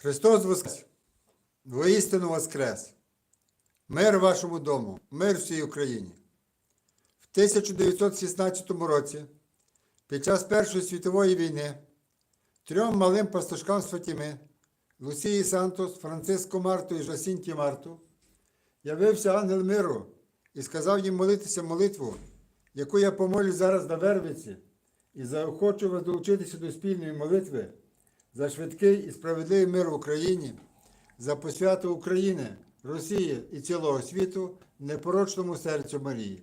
Христос Воскрес! Воістину Воскрес! Мир вашому дому, мир всій Україні. В 1916 році, під час Першої світової війни, трьом малим пастушкам з Фатіми, Лусії Сантос, Франциско Марту і Жасінті Марту, явився ангел миру і сказав їм молитися молитву, яку я помолю зараз на Вервиці, і заохочу вас долучитися до спільної молитви за швидкий і справедливий мир в Україні, за посвяту України, Росії і цілого світу непорочному серцю Марії.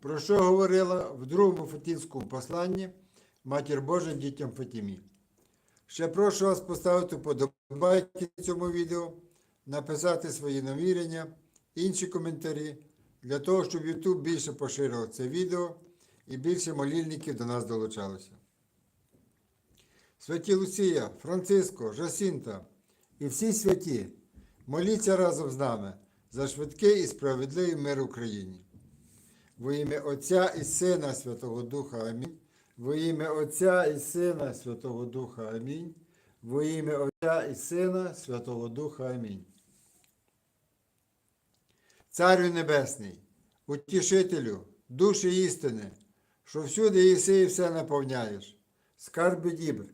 Про що говорила в другому Фатінському посланні Матір Божа дітям Фатімі. Ще прошу вас поставити подобайки цьому відео, написати свої намірення, інші коментарі, для того, щоб YouTube більше поширював це відео і більше молільників до нас долучалося. Святі Лусія, Франциско, Жасінта і всі святі, моліться разом з нами за швидкий і справедливий мир Україні. Во ім'я Отця і Сина Святого Духа Амінь. Во ім'я Отця і Сина Святого Духа Амінь. Во ім'я Отця і Сина Святого Духа Амінь. Царю Небесний, утішителю, душі істини, що всюди єси і все наповняєш, скарби дібр,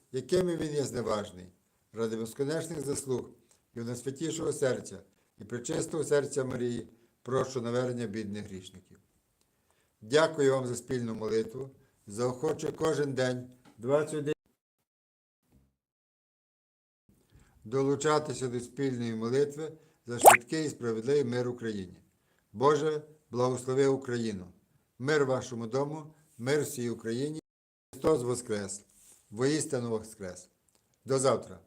якими він є зневажний, ради безконечних заслуг і святішого серця і причистого серця Марії, прошу навернення бідних грішників. Дякую вам за спільну молитву, заохочу кожен день 21 долучатися до спільної молитви за швидкий і справедливий мир Україні. Боже, благослови Україну, мир вашому дому, мир всій Україні. Христос Воскрес, воістину Воскрес. До завтра.